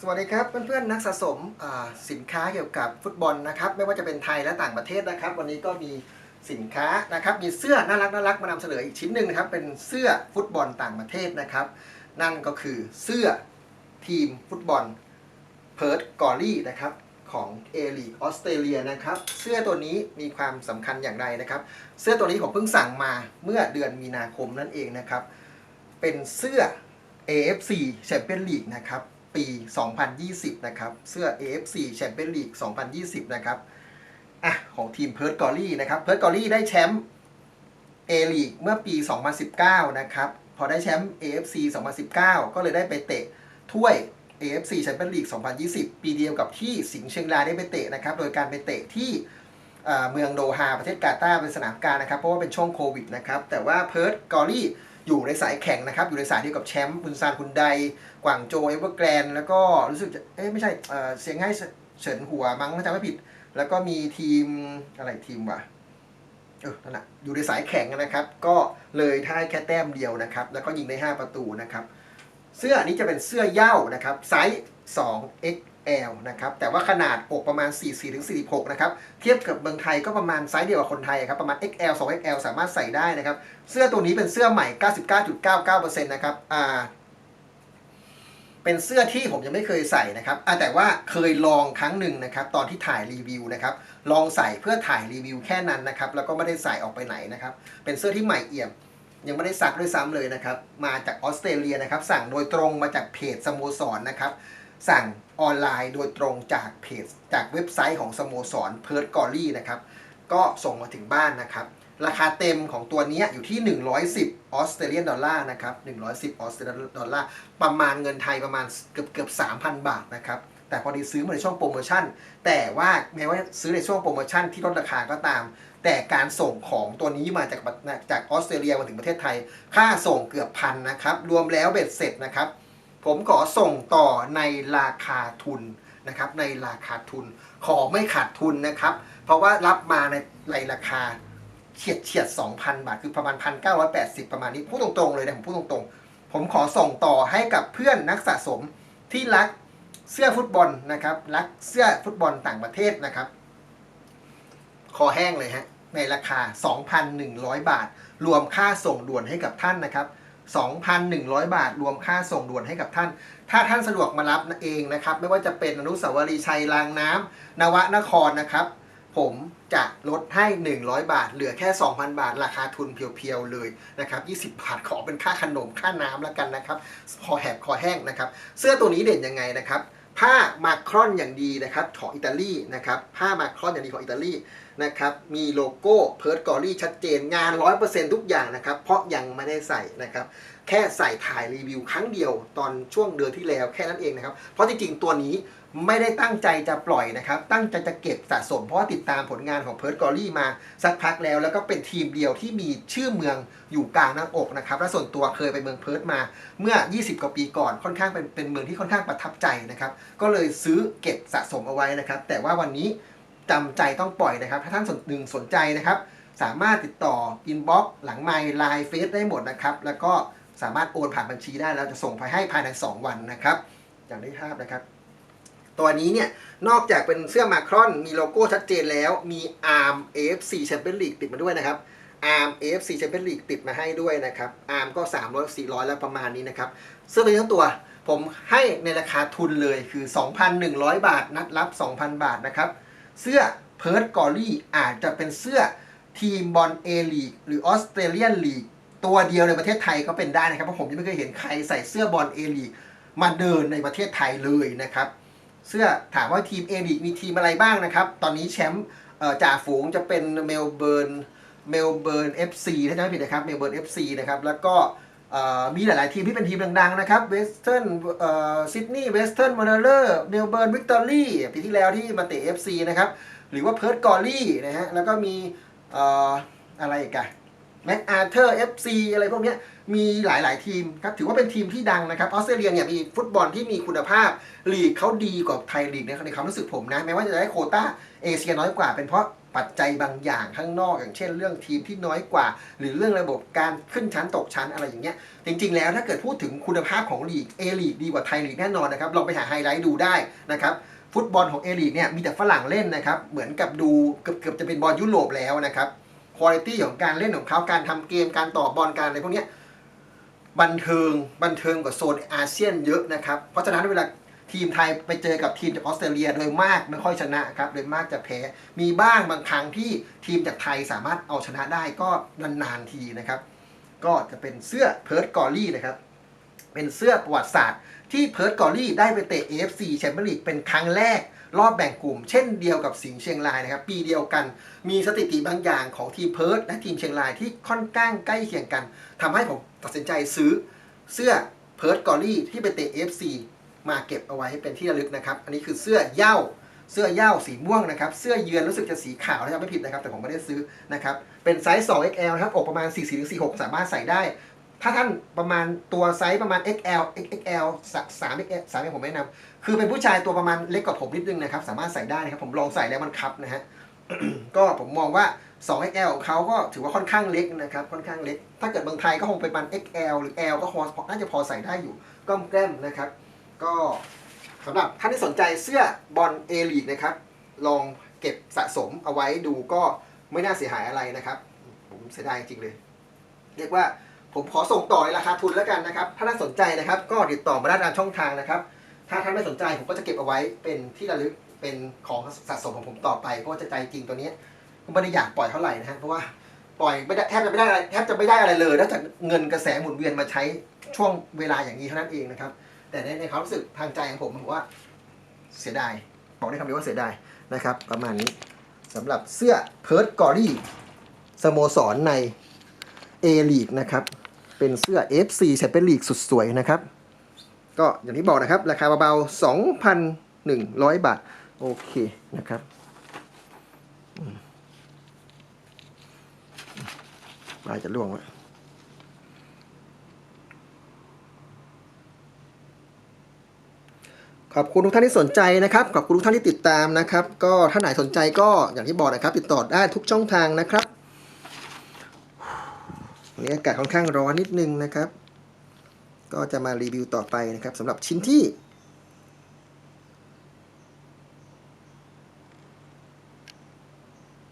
สวัสดีครับเพื่อนๆนักสะสมสินค้าเกี่ยวกับฟุตบอลนะครับ ไม่ว่าจะเป็นไทยและต่างประเทศนะครับ วันนี้ก็มีสินค้านะครับ มีเสื้อน่ารักน่ารักมานำเสนออีกชิ้นหนึ่งนะครับ เป็นเสื้อฟุตบอลต่างประเทศนะครับ นั่นก็คือเสื้อทีมฟุตบอลเพิร์ดกอรี่นะครับของเอลีออสเตรเลียนะครับ เสื้อตัวนี้มีความสำคัญอย่างไรนะครับ เสื้อตัวนี้ผมเพิ่งสั่งมาเมื่อเดือนมีนาคมนั่นเองนะครับ เป็นเสื้อ AFC Champions League นะครับ ปี 2020 นะครับ เสื้อ AFC Champions League 2020 นะครับอะของทีมเพิร์ดกอรี่นะครับเพิร์ดกอรี่ได้แชมป์ A League เมื่อปี 2019 นะครับ พอได้แชมป์ AFC 2019 ก็เลยได้ไปเตะถ้วย AFC Champions League 2020 ปีเดียวกับที่สิงห์เชียงรายได้ไปเตะนะครับ โดยการไปเตะที่เมืองโดฮาประเทศกาตาร์เป็นสนามกลารนะครับ เพราะว่าเป็นช่วงโควิดนะครับ แต่ว่าเพิร์ดกอรี่ อยู่ในสายแข่งนะครับ อยู่ในสายเดียวกับแชมป์บุนซานคุณไดกวางโจเอเวอร์แกรนแล้วก็รู้สึกจะเอ๊ะไม่ใช่เสียงให้เฉินหัวมั้งถ้าจำไม่ผิด แล้วก็มีทีมอะไรทีมวะเออนั่นแหะอยู่ในสายแข่งนะครับ ก็เลยท่าแค่แต้มเดียวนะครับ แล้วก็ยิงได้ 5 ประตูนะครับ เสื้อนี้จะเป็นเสื้อเย่านะครับไซส์ 2 XL นะครับ แต่ว่าขนาดอกประมาณ 44ถึง46 นะครับ เทียบกับเมืองไทยก็ประมาณไซส์เดียวกับคนไทยครับ ประมาณ XL 2 XL สามารถใส่ได้นะครับ เสื้อตัวนี้เป็นเสื้อใหม่ 99.99%นะครับ อ่า เป็นเสื้อที่ผมยังไม่เคยใส่นะครับแต่ว่าเคยลองครั้งหนึ่งนะครับ ตอนที่ถ่ายรีวิวนะครับ ลองใส่เพื่อถ่ายรีวิวแค่นั้นนะครับ แล้วก็ไม่ได้ใส่ออกไปไหนนะครับ เป็นเสื้อที่ใหม่เอี่ยมยังไม่ได้ซักด้วยซ้ำเลยนะครับ มาจากออสเตรเลียนะครับ สั่งโดยตรงมาจากเพจสโมสรนะครับ สั่งออนไลน์โดยตรงจากเพจ จากเว็บไซต์ของสโมสรเพิร์ดกอรี่นะครับ ก็ส่งมาถึงบ้านนะครับ ราคาเต็มของตัวนี้อยู่ที่ 110 ออสเตรเลียนดอลลาร์นะครับ 110 ออสเตรเลียนดอลลาร์ประมาณเงินไทยประมาณเกือบเกือบ3,000 บาทนะครับแต่พอดีซื้อมาในช่วงโปรโมชั่น แต่ว่าแม้ว่าซื้อในช่วงโปรโมชั่นที่ลดราคาก็ตาม แต่การส่งของตัวนี้มาจากจากออสเตรเลียมาถึงประเทศไทย ค่าส่งเกือบพันนะครับ รวมแล้วเบ็ดเสร็จนะครับ ผมขอส่งต่อในราคาทุนนะครับ ในราคาทุน ขอไม่ขาดทุนนะครับ เพราะว่ารับมาในในราคาเฉียดเฉียด 2,000 บาท คือประมาณ 1,980 ประมาณนี้ พูดตรงๆเลยนะผมพูดตรงๆ ผมขอส่งต่อให้กับเพื่อนนักสะสมที่รักเสื้อฟุตบอลนะครับ รักเสื้อฟุตบอลต่างประเทศนะครับ คอแห้งเลยฮะ ในราคา 2,100 บาท รวมค่าส่งด่วนให้กับท่านนะครับ 2,100 บาท รวมค่าส่งด่วนให้กับท่าน ถ้าท่านสะดวกมารับเองนะครับ ไม่ว่าจะเป็นอนุสาวรีย์ชัยรางน้ำนวนครนะครับ ผมจะลดให้ 100 บาท เหลือแค่ 2,000 บาท ราคาทุนเพียวๆเลยนะครับ 20 บาทขอเป็นค่าขนมค่าน้ำแล้วกันนะครับ พอแหบคอแห้งนะครับ เสื้อตัวนี้เด่นยังไงนะครับ ผ้ามาครอนอย่างดีนะครับของอิตาลีนะครับผ้ามาครอนอย่างดีของอิตาลีนะครับมีโลโก้เพิร์ดกอรี่ชัดเจนงาน 100%ทุกอย่างนะครับเพราะยังไม่ได้ใส่นะครับ แค่ใส่ถ่ายรีวิวครั้งเดียวตอนช่วงเดือนที่แล้วแค่นั้นเองนะครับ เพราะจริงๆ ตัวนี้ไม่ได้ตั้งใจจะปล่อยนะครับ ตั้งใจจะเก็บสะสม เพราะว่าติดตามผลงานของเพิร์ดกอรี่มาสักพักแล้ว แล้วก็เป็นทีมเดียวที่มีชื่อเมืองอยู่กลางหน้าอกนะครับ และส่วนตัวเคยไปเมืองเพิร์ดมาเมื่อ 20 กว่าปีก่อนค่อนข้างเป็นเป็นเมืองที่ค่อนข้างประทับใจนะครับ ก็เลยซื้อเก็บสะสมเอาไว้นะครับ แต่ว่าวันนี้จำใจต้องปล่อยนะครับ ถ้าท่านสนหนึ่งสนใจนะครับ สามารถติดต่ออินบ็อกหลังไมล์ไลน์เฟซได้หมดนะครับ แล้วก็ สามารถโอนผ่านบัญชีได้แล้วจะส่งไปให้ภายใน 2 วันนะครับอย่างที่ภาพนะครับ ตัวนี้เนี่ยนอกจากเป็นเสื้อมาครอนมีโลโก้ชัดเจนแล้วมี ARM AFC Champions League ติดมาด้วยนะครับ ARM AFC Champions League ติดมาให้ด้วยนะครับ ARM ก็ 300 400 แล้วประมาณนี้นะครับเสื้อตัวนี้ทั้งตัวผมให้ในราคาทุนเลยคือ 2,100 บาท นัดรับ 2,000 บาทนะครับ เสื้อเพิร์ดกอรี่อาจจะเป็นเสื้อทีมบอลเอลีกหรือออสเตรเลียนลีก ตัวเดียวในประเทศไทยก็เป็นได้นะครับเพราะผมยังไม่เคยเห็นใครใส่เสื้อบอลเอลีกมาเดินในประเทศไทยเลยนะครับ เสื้อถามว่าทีมเอลีกมีทีมอะไรบ้างนะครับ ตอนนี้แชมป์จ่าฝูงจะเป็นเมลเบิร์นเมลเบิร์นเอฟซีถ้าจำไม่ผิดนะครับเมลเบิร์นเอฟซีนะครับแล้วก็มีหลาย ๆ ทีมที่เป็นทีมดัง ๆ นะครับเวสเทิร์นซิดนีย์เวสเทิร์นมอนเลอร์เมลเบิร์นวิกตอรี่ปีที่แล้วที่มาเตะ FC นะครับ หรือว่าเพิร์ดกอรี่นะฮะแล้วก็มีอออะไรอีกอะ แม็กอาร์เธอร์ FC อะไรพวกนี้มีหลาย ๆ ทีมครับถือว่าเป็นทีมที่ดังนะครับออสเตรเลียเนี่ยมีฟุตบอลที่มีคุณภาพลีกเขาดีกว่าไทยลีกในความรู้สึกผมนะแม้ว่าจะได้โคต้าเอเชียน้อยกว่า เป็นเพราะปัจจัยบางอย่างข้างนอกอย่างเช่น เรื่องทีมที่น้อยกว่า หรือเรื่องระบบการขึ้นชั้นตกชั้นอะไรอย่างเงี้ยจริง ๆ แล้วถ้าเกิดพูดถึงคุณภาพของลีกเอลีกดีกว่าไทยลีกแน่นอนนะครับลองไปหาไฮไลท์ดูได้นะครับฟุตบอลของเอลีกเนี่ยมีแต่ฝรั่งเล่นนะครับเหมือนกับดูเกือบเกือบจะเป็นบอลยุโรปแล้วนะครับ คุณภาพของการเล่นของเขาการทำเกมการต่อบอลการอะไรพวกนี้บันเทิงบันเทิงกว่าโซนอาเซียนเยอะนะครับ เพราะฉะนั้นเวลาทีมไทยไปเจอกับทีมจากออสเตรเลียโดยมากไม่ค่อยชนะครับโดยมากจะแพ้มีบ้างบางครั้งที่ทีมจากไทยสามารถเอาชนะได้ก็นานๆทีนะครับ ก็จะเป็นเสื้อเพิร์ดกอลลี่นะครับเป็นเสื้อประวัติศาสตร์ที่เพิร์ดกอลลี่ได้ไปเตะ AFC แชมเปี้ยนลีกเป็นครั้งแรก รอบแบ่งกลุ่ม เช่นเดียวกับสิงห์เชียงรายนะครับ ปีเดียวกัน มีสถิติบางอย่างของทีมเพิร์ดและทีมเชียงรายที่ค่อนข้างใกล้เคียงกันทำให้ผมตัดสินใจซื้อเสื้อเพิร์ดกอลลี่ที่ไปเตะ FC มาเก็บเอาไว้เป็นที่ระลึกนะครับ อันนี้คือเสื้อเย้าเสื้อเย้าสีม่วงนะครับ เสื้อเยือนรู้สึกจะสีขาวถ้าจำไม่ผิดนะครับ แต่ผมไม่ได้ซื้อนะครับ เป็นไซส์ 2XL นะครับ อกประมาณ 44-46 สามารถใส่ได้ ถ้าท่านประมาณตัวไซส์ประมาณ XL XXL 3 XL 3 XL ผมไม่แนะนำคือเป็นผู้ชายตัวประมาณเล็กกว่าผมนิดนึงนะครับ สามารถใส่ได้นะครับ ผมลองใส่แล้วมันคับนะฮะ ก็ผมมองว่า 2XL ของเขาก็ถือว่าค่อนข้างเล็กนะครับ ค่อนข้างเล็ก ถ้าเกิดเมืองไทยก็คงเป็นประมาณ XL หรือ L ก็พอน่าจะพอใส่ได้อยู่ก้อมแก้มนะครับ ก็สำหรับท่านที่สนใจเสื้อบอลเอลีกนะครับ ลองเก็บสะสมเอาไว้ดูก็ไม่น่าเสียหายอะไรนะครับ ผมเสียดายจริงเลย เรียกว่า ผมขอส่งต่อในราคาทุนแล้วกันนะครับ ถ้าท่านสนใจนะครับ ก็ติดต่อมาได้ตามช่องทางนะครับ ถ้าท่านไม่สนใจผมก็จะเก็บเอาไว้เป็นที่ระลึกเป็นของสะสมของผมต่อไป เพราะว่าจะใจจริงตัวนี้ยก็ไม่ได้อยากปล่อยเท่าไหร่นะฮะเพราะว่าปล่อยไม่ได้แทบจะไม่ได้อะไรแทบจะไม่ได้อะไรเลยนอกจากเงินกระแสหมุนเวียนมาใช้ช่วงเวลาอย่างนี้เท่านั้นเองนะครับ แต่ในในความรู้สึกทางใจของผมผมว่าเสียดายบอกได้คำเดียวว่าเสียดายนะครับ ประมาณนี้สำหรับเสื้อเพิร์ดกอรี่สโมสรใน A ลีกนะครับ เป็นเสื้อ FC แชมเปี้ยนลีกสุดสวยนะครับ ก็อย่างที่บอกนะครับ ราคาเบาๆ 2,100 บาท โอเคนะครับปลายจะล่วงแล้วขอบคุณทุกท่านที่สนใจนะครับ ขอบคุณทุกท่านที่ติดตามนะครับ ก็ถ้าไหนสนใจก็อย่างที่บอกนะครับ ติดต่อได้ทุกช่องทางนะครับ วันนี้อากาศค่อนข้างร้อนนิดนึงนะครับ ก็จะมารีวิวต่อไปนะครับสำหรับชิ้นที่